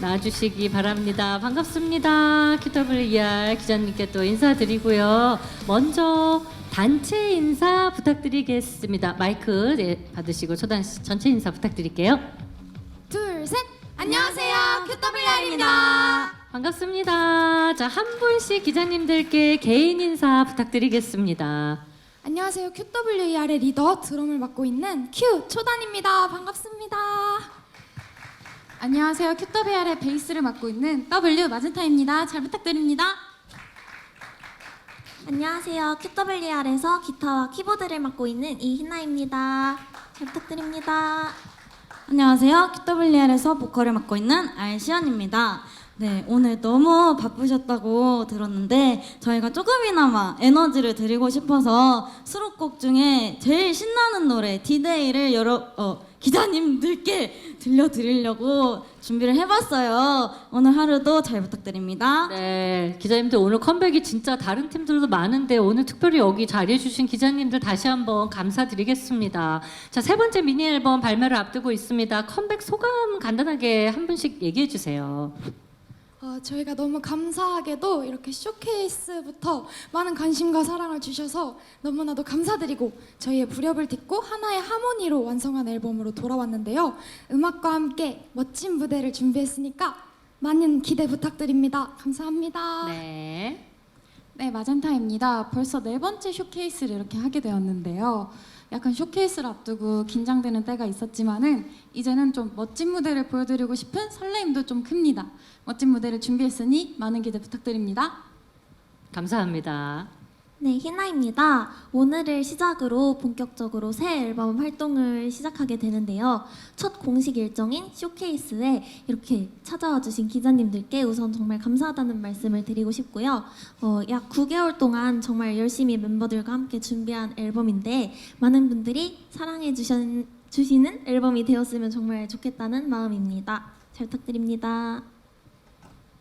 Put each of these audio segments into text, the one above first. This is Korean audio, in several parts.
나와주시기 바랍니다. 반갑습니다. QWER 기자님께 또 인사드리고요. 먼저 단체 인사 부탁드리겠습니다. 마이크 네, 받으시고 초단 씨 전체 인사 부탁드릴게요. 둘, 셋. 안녕하세요. QWR입니다. 반갑습니다. 자, 한 분씩 기자님들께 개인 인사 부탁드리겠습니다. 안녕하세요. QWER의 리더 드럼을 맡고 있는 Q 초단입니다. 반갑습니다. 안녕하세요. QWR의 베이스를 맡고 있는 W 마젠타입니다. 잘 부탁드립니다. 안녕하세요. QWR에서 기타와 키보드를 맡고 있는 이희나입니다. 잘 부탁드립니다. 안녕하세요. QWR에서 보컬을 맡고 있는 알시연입니다. 네, 오늘 너무 바쁘셨다고 들었는데 저희가 조금이나마 에너지를 드리고 싶어서 수록곡 중에 제일 신나는 노래 디데이를 여러 어, 기자님들께 들려드리려고 준비를 해봤어요. 오늘 하루도 잘 부탁드립니다. 네, 기자님들 오늘 컴백이 진짜 다른 팀들도 많은데 오늘 특별히 여기 자리해주신 기자님들 다시 한번 감사드리겠습니다. 자, 세 번째 미니 앨범 발매를 앞두고 있습니다. 컴백 소감 간단하게 한 분씩 얘기해 주세요. 어, 저희가 너무 감사하게도 이렇게 쇼케이스부터 많은 관심과 사랑을 주셔서 너무나도 감사드리고 저희의 부렵을 딛고 하나의 하모니로 완성한 앨범으로 돌아왔는데요. 음악과 함께 멋진 무대를 준비했으니까 많은 기대 부탁드립니다. 감사합니다. 네. 네, 마젠타입니다. 벌써 네 번째 쇼케이스를 이렇게 하게 되었는데요. 약간 쇼케이스를 앞두고 긴장되는 때가 있었지만은 이제는 좀 멋진 무대를 보여드리고 싶은 설레임도 좀 큽니다. 멋진 무대를 준비했으니 많은 기대 부탁드립니다. 감사합니다. 네, 희나입니다. 오늘을 시작으로 본격적으로 새 앨범 활동을 시작하게 되는데요. 첫 공식 일정인 쇼케이스에 이렇게 찾아와 주신 기자님들께 우선 정말 감사하다는 말씀을 드리고 싶고요. 어, 약 9개월 동안 정말 열심히 멤버들과 함께 준비한 앨범인데 많은 분들이 사랑해 주신, 주시는 앨범이 되었으면 정말 좋겠다는 마음입니다. 잘 부탁드립니다.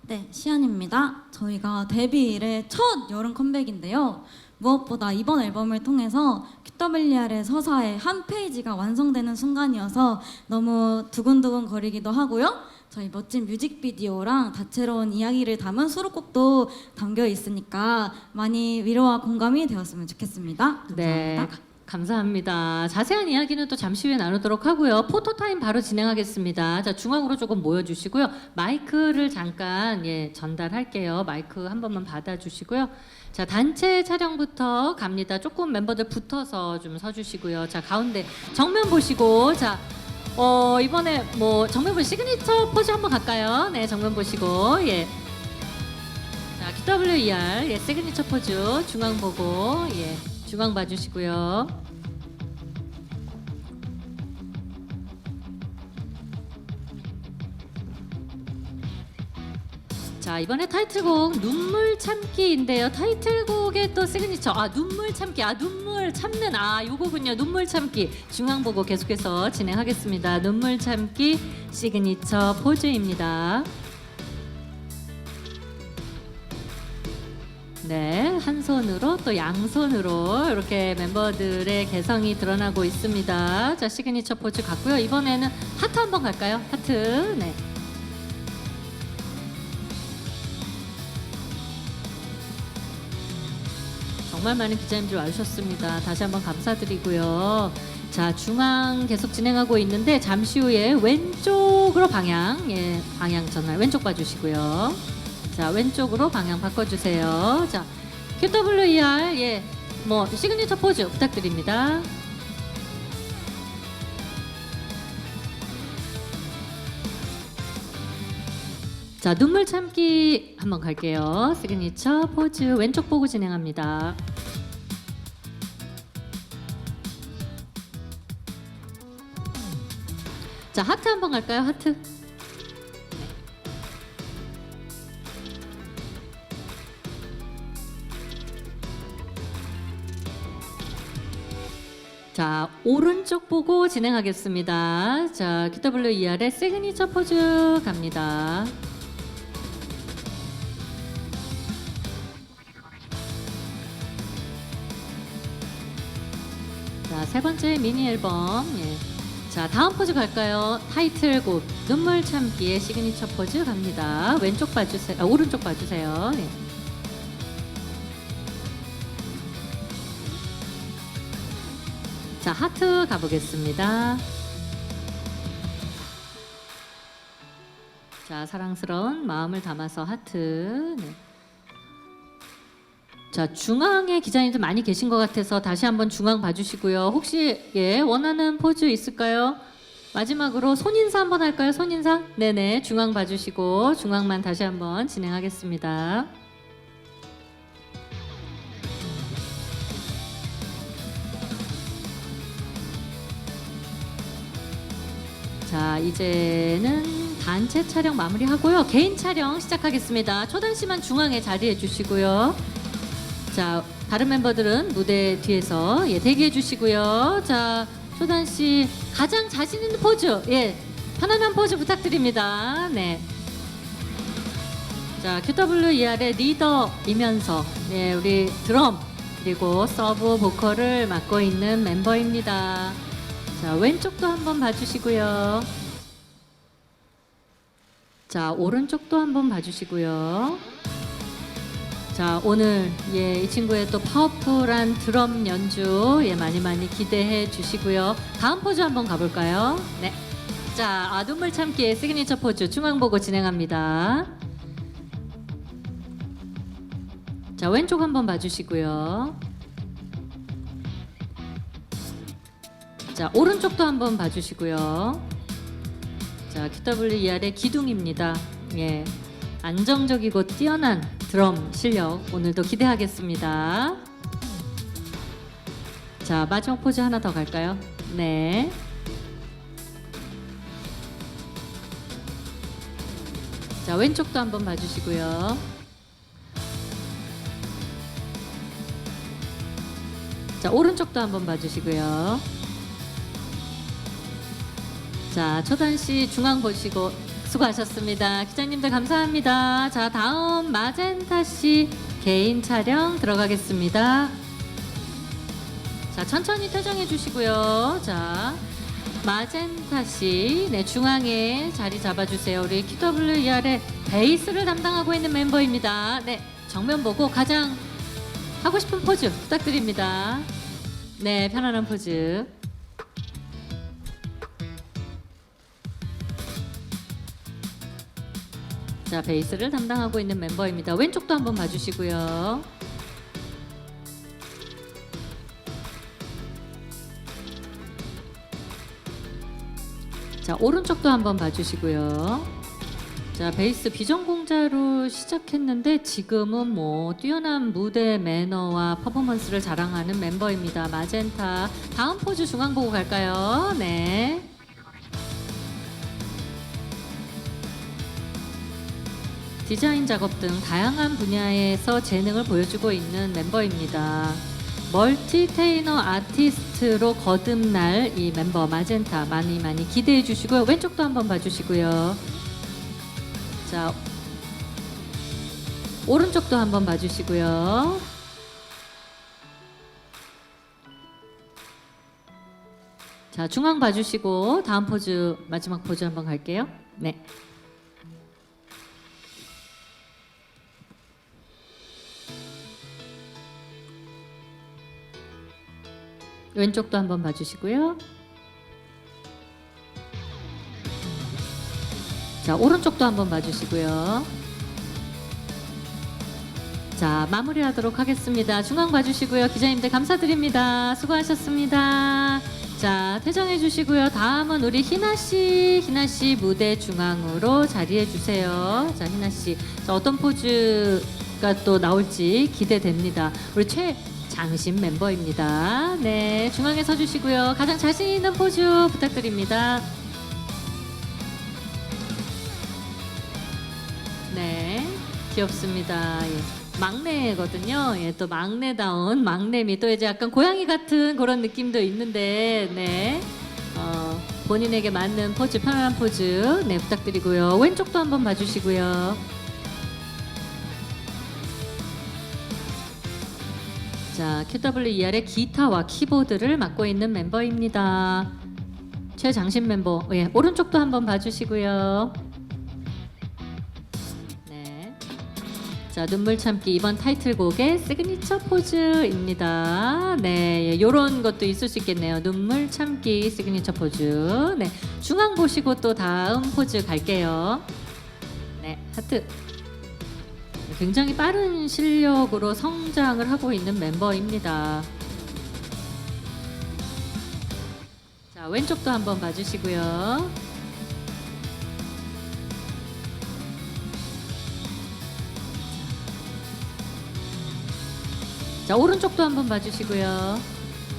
네, 시안입니다. 저희가 데뷔 이래 첫 여름 컴백인데요. 무엇보다 이번 앨범을 통해서 QWR의 서사의 한 페이지가 완성되는 순간이어서 너무 두근두근 거리기도 하고요. 저희 멋진 뮤직비디오랑 다채로운 이야기를 담은 수록곡도 담겨 있으니까 많이 위로와 공감이 되었으면 좋겠습니다. 네. 감사합니다. 감사합니다. 자세한 이야기는 또 잠시 후에 나누도록 하고요. 포토타임 바로 진행하겠습니다. 자, 중앙으로 조금 모여주시고요. 마이크를 잠깐 예, 전달할게요. 마이크 한 번만 받아주시고요. 자, 단체 촬영부터 갑니다. 조금 멤버들 붙어서 좀 서주시고요. 자, 가운데 정면 보시고, 자, 어, 이번에 뭐 정면 보시 시그니처 포즈 한번 갈까요? 네, 정면 보시고, 예. 자, QWER, 예, 시그니처 포즈 중앙 보고, 예, 중앙 봐주시고요. 자 이번에 타이틀곡 눈물 참기인데요. 타이틀곡의 또 시그니처. 아 눈물 참기. 아 눈물 참는. 아 요거군요. 눈물 참기. 중앙 보고 계속해서 진행하겠습니다. 눈물 참기 시그니처 포즈입니다 네, 한 손으로 또 양손으로 이렇게 멤버들의 개성이 드러나고 있습니다. 자, 시그니처 포즈 같고요. 이번에는 하트 한번 갈까요? 하트. 네. 정말 많은 기자님들 와주셨습니다. 다시 한번 감사드리고요. 자, 중앙 계속 진행하고 있는데 잠시 후에 왼쪽으로 방향, 예, 방향 전환 왼쪽 봐주시고요. 자, 왼쪽으로 방향 바꿔주세요. 자, QWER, 예, 뭐 시그니처 포즈 부탁드립니다. 자, 눈물 참기 한번 갈게요. 시그니처 포즈 왼쪽 보고 진행합니다. 자, 하트 한번 갈까요? 하트. 자, 오른쪽 보고 진행하겠습니다. 자, QWER의 시그니처 포즈 갑니다. 자, 세 번째 미니 앨범. 예. 자, 다음 포즈 갈까요? 타이틀곡 눈물 참기의 시그니처 포즈 갑니다. 왼쪽 봐주세요. 아, 오른쪽 봐주세요. 네. 자, 하트 가보겠습니다. 자, 사랑스러운 마음을 담아서 하트. 네. 자, 중앙에 기자님들 많이 계신 것 같아서 다시 한번 중앙 봐주시고요. 혹시 예 원하는 포즈 있을까요? 마지막으로 손인사 한번 할까요? 손인사? 네네, 중앙 봐주시고 중앙만 다시 한번 진행하겠습니다. 자, 이제는 단체 촬영 마무리하고요. 개인 촬영 시작하겠습니다. 초단 씨만 중앙에 자리해 주시고요. 자, 다른 멤버들은 무대 뒤에서 예, 대기해 주시고요. 자, 초단 씨 가장 자신 있는 포즈, 예, 편안한 포즈 부탁드립니다. 네. 자, QWER의 리더이면서 네, 우리 드럼 그리고 서브 보컬을 맡고 있는 멤버입니다. 자, 왼쪽도 한번 봐주시고요. 자, 오른쪽도 한번 봐주시고요. 자, 오늘 예, 이 친구의 또 파워풀한 드럼 연주 예, 많이 많이 기대해 주시고요. 다음 포즈 한번 가볼까요? 네. 자, 아, 눈물 참기의 시그니처 포즈 중앙 보고 진행합니다. 자, 왼쪽 한번 봐주시고요. 자, 오른쪽도 한번 봐주시고요. 자, QWER의 기둥입니다. 예. 안정적이고 뛰어난 드럼 실력 오늘도 기대하겠습니다. 자, 마지막 포즈 하나 더 갈까요? 네. 자, 왼쪽도 한번 봐주시고요. 자, 오른쪽도 한번 봐주시고요. 자, 초단 씨 중앙 보시고 수고하셨습니다. 기자님들 감사합니다. 자, 다음 마젠타 씨 개인 촬영 들어가겠습니다. 자, 천천히 퇴장해 주시고요. 자, 마젠타 씨, 네, 중앙에 자리 잡아주세요. 우리 QWER의 베이스를 담당하고 있는 멤버입니다. 네, 정면 보고 가장 하고 싶은 포즈 부탁드립니다. 네, 편안한 포즈. 자, 베이스를 담당하고 있는 멤버입니다. 왼쪽도 한번 봐주시고요. 자, 오른쪽도 한번 봐주시고요. 자, 베이스 비전공자로 시작했는데 지금은 뭐 뛰어난 무대 매너와 퍼포먼스를 자랑하는 멤버입니다. 마젠타. 다음 포즈 중앙 보고 갈까요? 네. 디자인 작업 등 다양한 분야에서 재능을 보여주고 있는 멤버입니다. 멀티테이너 아티스트로 거듭날 이 멤버 마젠타 많이 많이 기대해 주시고요. 왼쪽도 한번 봐주시고요. 자, 오른쪽도 한번 봐주시고요. 자, 중앙 봐주시고 다음 포즈 마지막 포즈 한번 갈게요. 네. 왼쪽도 한번 봐주시고요. 자, 오른쪽도 한번 봐주시고요. 자, 마무리하도록 하겠습니다. 중앙 봐주시고요. 기자님들 감사드립니다. 수고하셨습니다. 자, 퇴장해 주시고요. 다음은 우리 희나 씨, 희나 씨 무대 중앙으로 자리해 주세요. 자, 희나 씨, 자, 어떤 포즈가 또 나올지 기대됩니다. 우리 최 장신 멤버입니다. 네, 중앙에 서주시고요. 가장 자신 있는 포즈 부탁드립니다. 네, 귀엽습니다. 예. 막내거든요. 예, 또 막내다운 막내미 또 이제 약간 고양이 같은 그런 느낌도 있는데, 네, 어, 본인에게 맞는 포즈, 편안한 포즈, 네 부탁드리고요. 왼쪽도 한번 봐주시고요. 자, QWER의 기타와 키보드를 맡고 있는 멤버입니다. 최장신 멤버 예 오른쪽도 한번 봐주시고요. 네. 자 눈물 참기 이번 타이틀곡의 시그니처 포즈입니다. 네, 예, 요런 것도 있을 수 있겠네요. 눈물 참기 시그니처 포즈. 네, 중앙 보시고 또 다음 포즈 갈게요. 네, 하트. 굉장히 빠른 실력으로 성장을 하고 있는 멤버입니다. 자, 왼쪽도 한번 봐주시고요. 자, 오른쪽도 한번 봐주시고요.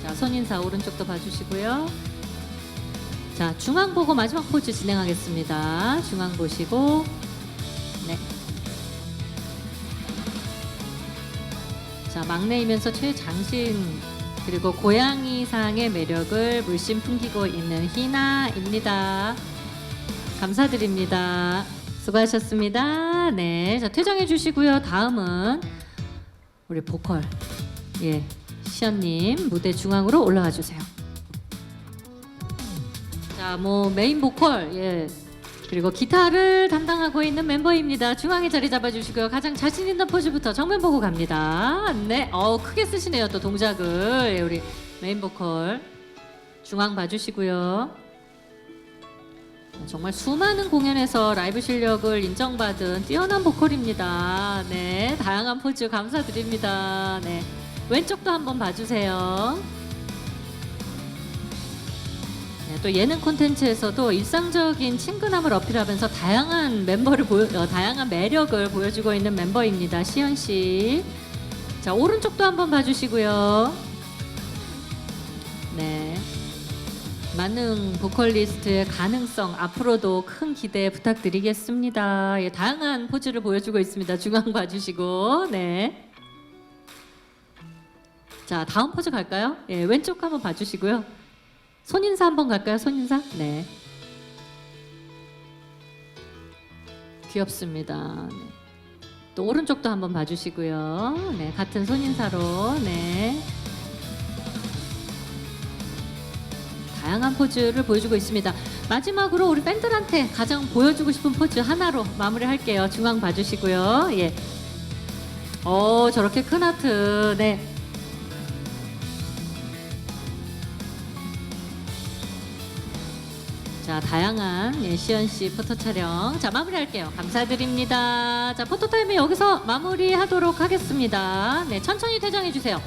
자, 손인사 오른쪽도 봐주시고요. 자, 중앙 보고 마지막 포즈 진행하겠습니다. 중앙 보시고, 자, 막내이면서 최장신 그리고 고양이상의 매력을 물씬 풍기고 있는 희나입니다. 감사드립니다. 수고하셨습니다. 네, 자 퇴장해 주시고요. 다음은 우리 보컬 예 시연님 무대 중앙으로 올라가 주세요. 자, 뭐 메인 보컬 예 그리고 기타를 담당하고 있는 멤버입니다. 중앙에 자리 잡아주시고요. 가장 자신 있는 포즈부터 정면 보고 갑니다. 네, 어 크게 쓰시네요. 또 동작을 예, 우리 메인 보컬 중앙 봐주시고요. 정말 수많은 공연에서 라이브 실력을 인정받은 뛰어난 보컬입니다. 네, 다양한 포즈 감사드립니다. 네, 왼쪽도 한번 봐주세요. 네, 또 예능 콘텐츠에서도 일상적인 친근함을 어필하면서 다양한 멤버를 보여, 어, 다양한 매력을 보여주고 있는 멤버입니다. 시연 씨. 자 오른쪽도 한번 봐주시고요. 네. 만능 보컬리스트의 가능성 앞으로도 큰 기대 부탁드리겠습니다. 예, 다양한 포즈를 보여주고 있습니다. 중앙 봐주시고 네. 자 다음 포즈 갈까요? 예, 왼쪽 한번 봐주시고요. 손인사 한번 갈까요? 손인사? 네. 귀엽습니다. 네. 또 오른쪽도 한번 봐주시고요. 네, 같은 손인사로 네. 다양한 포즈를 보여주고 있습니다. 마지막으로 우리 팬들한테 가장 보여주고 싶은 포즈 하나로 마무리할게요. 중앙 봐주시고요. 예. 어 저렇게 큰 하트. 네. 자 다양한 예, 시연 씨 포토 촬영 자 마무리할게요. 감사드립니다. 자 포토 타임은 여기서 마무리하도록 하겠습니다. 네 천천히 퇴장해 주세요